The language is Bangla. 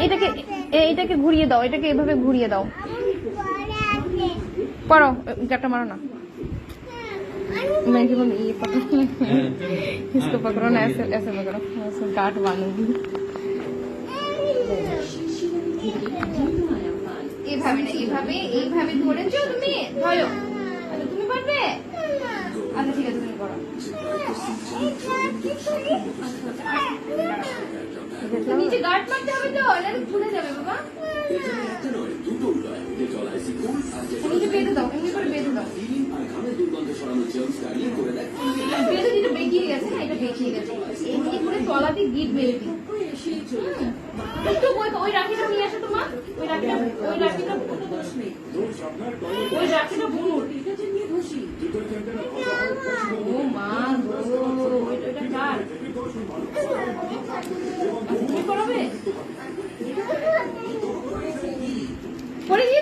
এটাকে এ- এটাকে ঘুরিয়ে দাও এটাকে এভাবে ঘুরিয়ে দাও পড়ো একটা মারো না मैं क्या बोलूं ये पकड़ो হ্যাঁ। इसको पकड़ो ना ऐसे ऐसे पकड़ो उसको गांठ बांधूंगी এভাবে না এভাবে এইভাবে ধরেছো তুমি ধরো নিচে গার্ড মারতে হবে তো নাহলে খুলে যাবে বাবা। নিচে বেঁধে দাও এমনি করে বেঁধে দাও। বেঁধে দিতে বেঁকিয়ে গেছে না এটা বেঁকিয়ে গেছে। এমনি করে তলাতে গিট বেঁধে দিই একটু ওই ওই রাখিটা নিয়ে আসো তোমার ওই রাখিটা ওই রাখিটা ওই রাখিটা তুমি করাবে পড়ে